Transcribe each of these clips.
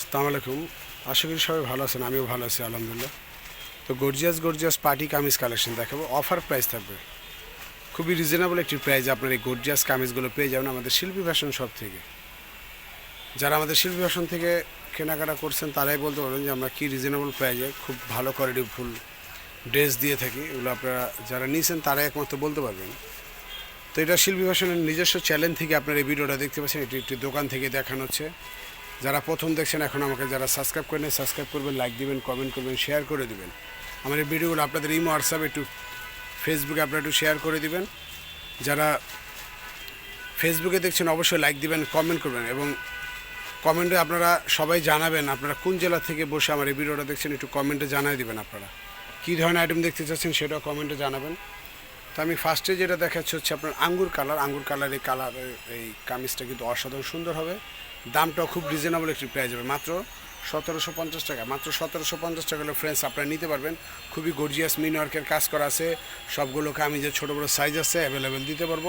আসসালামু আলাইকুম। আশা করি সবাই ভালো আছেন, আমিও ভালো আছি, আলহামদুলিল্লাহ। তো gorgeous gorgeous party kameez collection দেখাবো। অফার প্রাইস থাকবে। খুবই রিজনেবল একটি প্রাইস আপনার এই গর্জিয়াস কামিজগুলো পেয়ে যাবেন আমাদের শিল্পী ফ্যাশন শপ থেকে। যারা আমাদের শিল্পী ফ্যাশন থেকে কেনাকাটা করছেন, তারাই বলতে পারবেন যে আমরা কি রিজনেবল প্রাইজে খুব ভালো কোয়ালিটি ফুল ড্রেস দিয়ে থাকি, এগুলো আপনারা যারা নিয়েছেন, তারাই একমাত্র বলতে পারবেন। তো এটা শিল্পী ফ্যাশনের নিজস্ব চ্যালেঞ্জ থেকে আপনার এই ভিডিওটা দেখতে পাচ্ছেন, এটি একটি দোকান থেকে দেখানো হচ্ছে। যারা প্রথম দেখছেন, এখন আমাকে যারা সাবস্ক্রাইব করেন সাবস্ক্রাইব করবেন লাইক দিবেন কমেন্ট করবেন শেয়ার করে দিবেন। আমার এই ভিডিওগুলো আপনাদের ইমো, হোয়াটসঅ্যাপে একটু ফেসবুকে আপনারা একটু শেয়ার করে দিবেন। যারা ফেসবুকে দেখছেন, অবশ্যই লাইক দিবেন কমেন্ট করবেন এবং কমেন্টে আপনারা সবাই জানাবেন, আপনারা কোন জেলা থেকে বসে আমার এই ভিডিওটা দেখছেন, একটু কমেন্টে জানাই দিবেন আপনারা। কী ধরনের আইটেম দেখতে চাচ্ছেন, সেটাও কমেন্টে জানাবেন। তো আমি ফার্স্টে যেটা দেখাচ্ছি হচ্ছে আপনার আঙ্গুর কালার আঙ্গুর কালার এই কালার এই কামিজটা কিন্তু অসাধারণ সুন্দর হবে। দামটাও খুব রিজনেবল একটি প্রাইস হবে। মাত্র সতেরোশো পঞ্চাশ টাকা। মাত্র সতেরোশো পঞ্চাশ টাকা হলে ফ্রেন্ডস আপনারা নিতে পারবেন। খুবই গর্জিয়াস মিন ওয়ার্কের কাজ করা আছে। সবগুলো কামিজের ছোটো বড়ো সাইজ আছে অ্যাভেলেবেল দিতে পারব।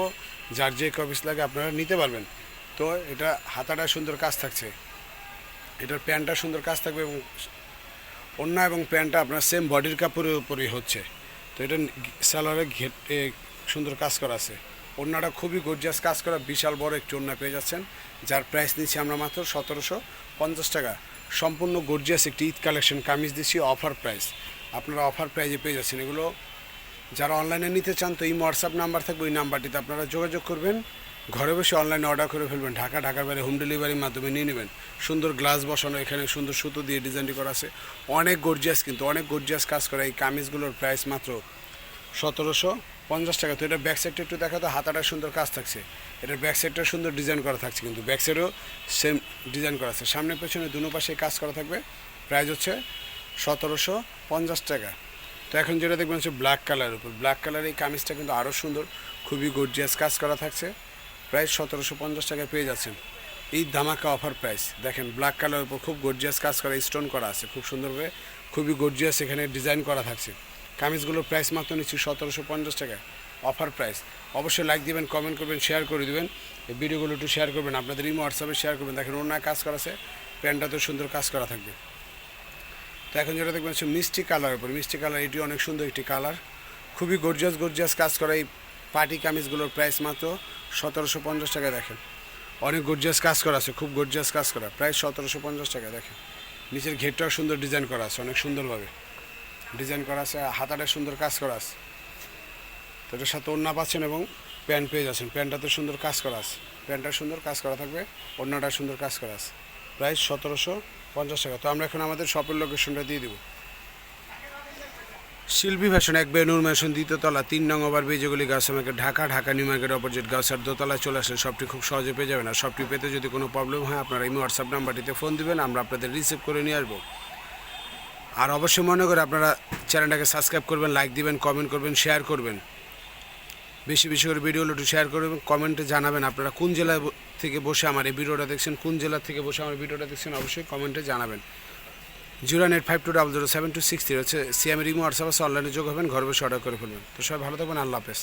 যার যে কপিস লাগে আপনারা নিতে পারবেন। তো এটা হাতাটা সুন্দর কাজ থাকছে। এটার প্যান্টটা সুন্দর কাজ থাকবে এবং অন্য এবং প্যান্টটা আপনার সেম বডির কাপড়ের উপরেই হচ্ছে। তো এটা স্যালোয়ারে ঘেট সুন্দর কাজ করা আছে। ওড়নাটা খুবই গর্জিয়াস কাজ করা, বিশাল বড় একটি ওড়না পেয়ে যাচ্ছেন, যার প্রাইস নিচ্ছি আমরা মাত্র সতেরোশো পঞ্চাশ টাকা। সম্পূর্ণ গর্জিয়াস একটি ঈদ কালেকশন কামিজ দিচ্ছি অফার প্রাইস আপনারা অফার প্রাইজে পেয়ে যাচ্ছেন এগুলো। যারা অনলাইনে নিতে চান তো এই হোয়াটসঅ্যাপ নাম্বার থাকবে, ওই নাম্বারটিতে আপনারা যোগাযোগ করবেন। ঘরে বসে অনলাইনে অর্ডার করে ফেলবেন, ঢাকা, ঢাকার বাইরে হোম ডেলিভারির মাধ্যমে নিয়ে নেবেন। সুন্দর গ্লাস বসানো, এখানে সুন্দর সুতো দিয়ে ডিজাইনটি করা আছে। অনেক গর্জিয়াস কিন্তু অনেক গর্জিয়াস কাজ করা এই কামিজগুলোর প্রাইস মাত্র সতেরোশো পঞ্চাশ টাকা। তো এটা ব্যাক সাইডটা একটু দেখা তো, হাতাটা সুন্দর কাজ থাকছে। এটার ব্যাক সাইডটা সুন্দর ডিজাইন করা থাকছে কিন্তু। ব্যাক সাইডেও সেম ডিজাইন করা আছে। সামনে পেছনে দুনো পাশে কাজ করা থাকবে। প্রাইস হচ্ছে সতেরোশো পঞ্চাশ টাকা। তো এখন যেটা দেখবেন হচ্ছে ব্ল্যাক কালারের উপর। ব্ল্যাক কালার এই কামিজটা কিন্তু আরও সুন্দর, খুবই গর্জিয়াস কাজ করা থাকছে। প্রাইস সতেরোশো পঞ্চাশ টাকায় পেয়ে যাচ্ছেন। এই ধামাকা অফার প্রাইস দেখেন ব্ল্যাক কালারের উপর খুব গর্জিয়াস কাজ করা স্টোন করা আছে। খুব সুন্দরভাবে খুবই গর্জিয়াস এখানে ডিজাইন করা থাকছে। কামিজগুলোর প্রাইস মাত্র নিচ্ছি সতেরোশো পঞ্চাশ টাকা। অফার প্রাইস অবশ্যই লাইক দিবেন কমেন্ট করবেন শেয়ার করে দিবেন। এই ভিডিওগুলো একটু শেয়ার করবেন, আপনাদের ইমো হোয়াটসঅ্যাপে শেয়ার করবেন। দেখেন অন্য কাজ করা আছে প্যান্টটাতেও সুন্দর কাজ করা থাকবে। তো এখন যেটা দেখবেন হচ্ছে মিষ্টি কালার উপর। মিষ্টি কালার, এটি অনেক সুন্দর একটি কালার। খুবই গর্জিয়াস গর্জিয়াস কাজ করা এই পার্টি কামিজগুলোর প্রাইস মাত্র সতেরোশো পঞ্চাশ টাকা, দেখেন। অনেক গর্জিয়াস কাজ করা আছে, খুব গর্জিয়াস কাজ করা। প্রায় সতেরোশো পঞ্চাশ টাকা, দেখেন। নিচের ঘেরটাও সুন্দর ডিজাইন করা আছে, অনেক সুন্দরভাবে। ডিজাইন করা আছে হাতাটা সুন্দর কাজ করা আছে। তো এটার সাথে ওড়না পাচ্ছেন এবং প্যান্ট পেয়ে যাচ্ছেন। প্যান্টটাতে সুন্দর কাজ করা আছে। প্যান্টটা সুন্দর কাজ করা থাকবে, ওড়নাটা সুন্দর কাজ করা আছে। প্রাইস সতেরোশো পঞ্চাশ টাকা। তো আমরা এখন আমাদের শপের লোকেশনটা দিয়ে দেবো। শিল্পী ফ্যাশন, এক বেনুর ম্যাশন দ্বিতীয়তলা তিন নং ওভার বেজেগুলি গাছ আমাকে Dhaka Dhaka, new market opposite গাছার দোতলায় চলে আসলে সবটি খুব সহজে পেয়ে যাবেন। আর সবটি পেতে যদি কোনো প্রবলেম হয়, আপনারা এই হোয়াটসঅ্যাপ নাম্বারটিতে ফোন দিবেন, আমরা আপনাদের রিসিভ করে নিয়ে আসব। আর অবশ্যই মনে করে আপনারা চ্যানেলটাকে সাবস্ক্রাইব করবেন লাইক দিবেন কমেন্ট করবেন শেয়ার করবেন। বেশি বেশি করে ভিডিওগুলো একটু শেয়ার করবেন কমেন্টে জানাবেন আপনারা কোন জেলা থেকে বসে আমার এই ভিডিওটা দেখছেন, কোন জেলা থেকে বসে আমার ভিডিওটা দেখছেন, অবশ্যই কমেন্টে জানাবেন। Zero nine five two double zero seven two six three হচ্ছে সিএম রিমো, হোয়াটসঅ্যাপে অনলাইনে যোগ হবেন, ঘর বসে অর্ডার করে ফেলবেন। তো সবাই ভালো থাকবেন, আল্লাহ হাফেজ।